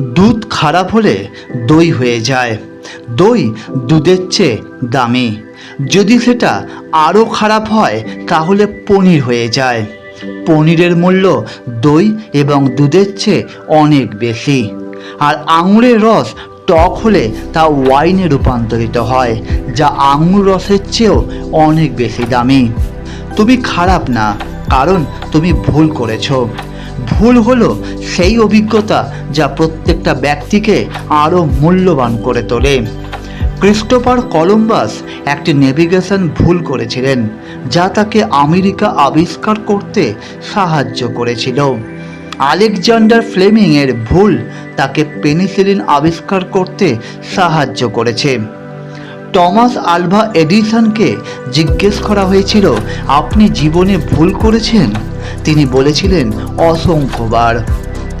দুধ খারাপ হলে দই হয়ে যায়। দই দুধের চেয়ে দামি। যদি সেটা আরও খারাপ হয়, তাহলে পনির হয়ে যায়। পনিরের মূল্য দই এবং দুধের চেয়ে অনেক বেশি। আর আঙুরের রস টক হলে তা ওয়াইনে রূপান্তরিত হয়, যা আঙুর রসের চেয়েও অনেক বেশি দামি। তুমি খারাপ না, কারণ তুমি ভুল করেছ। ভুল হলো সেই অভিজ্ঞতা যা প্রত্যেকটা ব্যক্তিকে আরও মূল্যবান করে তোলে। ক্রিস্টোফার কলম্বাস একটি নেভিগেশন ভুল করেছিলেন, যা তাকে আমেরিকা আবিষ্কার করতে সাহায্য করেছিল। আলেকজান্ডার ফ্লেমিং এর ভুল তাকে পেনিসিলিন আবিষ্কার করতে সাহায্য করেছে। টমাস আলভা এডিসনকে জিজ্ঞেস করা হয়েছিল, আপনি জীবনে ভুল করেছেন? তিনি বলেছিলেন, অসংখ্যবার।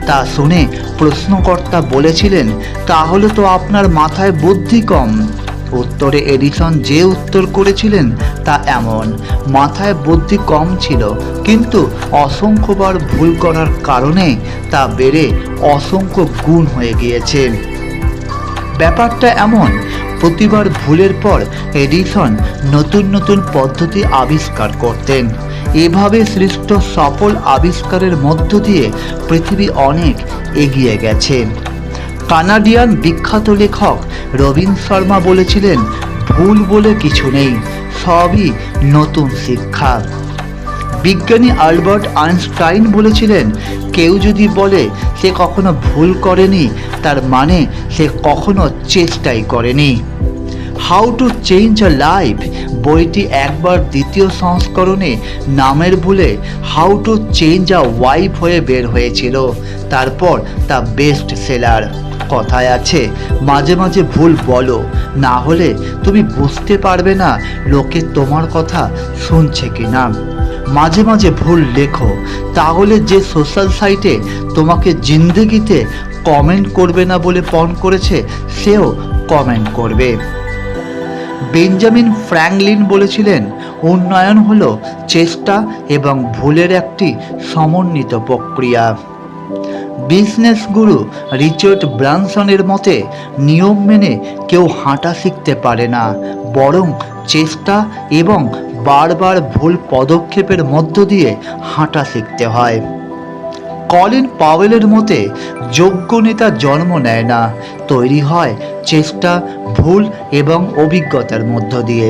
তা শুনে প্রশ্নকর্তা বলেছিলেন, তাহলে তো আপনার মাথায় বুদ্ধি কম। উত্তরে এডিসন যে উত্তর করেছিলেন তা এমন, মাথায় বুদ্ধি কম ছিল, কিন্তু অসংখ্যবার ভুল করার কারণে তা বেড়ে অসংখ্য গুণ হয়ে গিয়েছে। ব্যাপারটা এমন, প্রতিবার ভুলের পর এডিসন নতুন নতুন পদ্ধতি আবিষ্কার করতেন। এভাবে সৃষ্ট সফল আবিষ্কারের মধ্য দিয়ে পৃথিবী অনেক এগিয়ে গেছে। কানাডিয়ান বিখ্যাত লেখক রবীন শর্মা বলেছিলেন, ভুল বলে কিছু নেই, সবই নতুন শিক্ষা। বিজ্ঞানী আলবার্ট আইনস্টাইন বলেছিলেন, কেউ যদি বলে সে কখনো ভুল করেনি, তার মানে সে কখনো চেষ্টাই করেনি। How to change a life বইটি একবার দ্বিতীয় সংস্করণে নামের ভুলে how to change a wife হয়ে বের হয়েছিল। তারপর তা বেস্ট সেলার কথায় আছে, মাঝে মাঝে ভুল বলো, না হলে তুমি বুঝতে পারবে না লোকে তোমার কথা শুনছে কি না মাঝে মাঝে ভুল লেখো, তাহলে যে সোশ্যাল সাইটে তোমাকে জিন্দগিতে কমেন্ট করবে না বলে পণ করেছে, সেও কমেন্ট করবে। বেঞ্জামিন ফ্র্যাঙ্কলিন বলেছিলেন, উন্নয়ন হল চেষ্টা এবং ভুলের একটি সমন্বিত প্রক্রিয়া। বিজনেস গুরু রিচার্ড ব্রানসনের মতে, নিয়ম মেনে কেউ হাঁটা শিখতে পারে না, বরং চেষ্টা এবং বারবার ভুল পদক্ষেপের মধ্য দিয়ে হাঁটা শিখতে হয়। কলিন পাওয়েলের মতে, যোগ্য নেতা জন্ম নেয় না, তৈরি হয় চেষ্টা, ভুল এবং অভিজ্ঞতার মধ্য দিয়ে।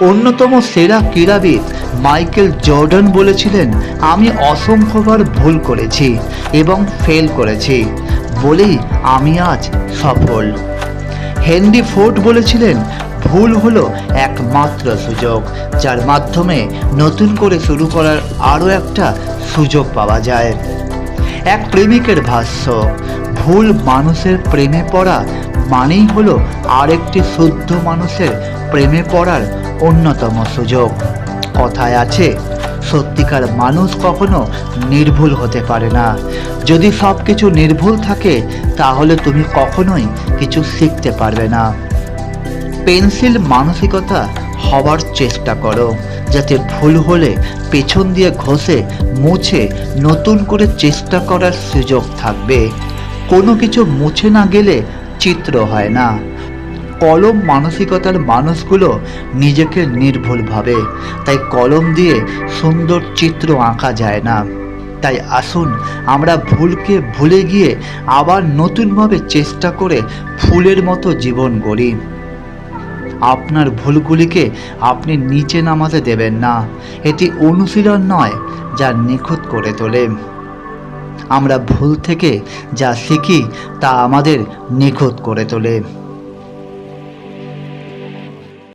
অন্যতম সেরা ক্রীড়াবিদ মাইকেল জর্ডান বলেছিলেন, আমি অসংখ্যবার ভুল করেছি এবং ফেল করেছি, বলেই আমি আজ সফল। হেনরি ফোর্ড বলেছিলেন ভুল হলো একমাত্র সুযোগ, যার মাধ্যমে নতুন করে শুরু করার আরও একটা সুযোগ পাওয়া যায়। এক প্রেমিকের ভাষ্য, ভুল মানুষের প্রেমে পড়া মানেই হলো আরেকটি শুদ্ধ মানুষের প্রেমে পড়ার অন্যতম সুযোগ। কথায় আছে, সত্যিকার মানুষ কখনো নির্ভুল হতে পারে না। যদি সব কিছু নির্ভুল থাকে, তাহলে তুমি কখনোই কিছু শিখতে পারবে না। পেন্সিল মানসিকতা হবার চেষ্টা করো, যাতে ভুল হলে পেছন দিয়ে ঘষে, মুছে নতুন করে চেষ্টা করার সুযোগ থাকবে। কোনো কিছু মুছে না গেলে চিত্র হয় না। কলম মানসিকতার মানুষগুলো নিজেকে নির্ভুল ভাবে, তাই কলম দিয়ে সুন্দর চিত্র আঁকা যায় না। তাই আসুন, আমরা ভুলকে ভুলে গিয়ে আবার নতুনভাবে চেষ্টা করে ফুলের মতো জীবন গড়ি। আপনার ভুলগুলিকে আপনি নিচে নামাতে দেবেন না। এটি অনুশীলন নয়, যা নিখুঁত করে তোলে। আমরা ভুল থেকে যা শিখি, তা আমাদের নিখুঁত করে তোলে।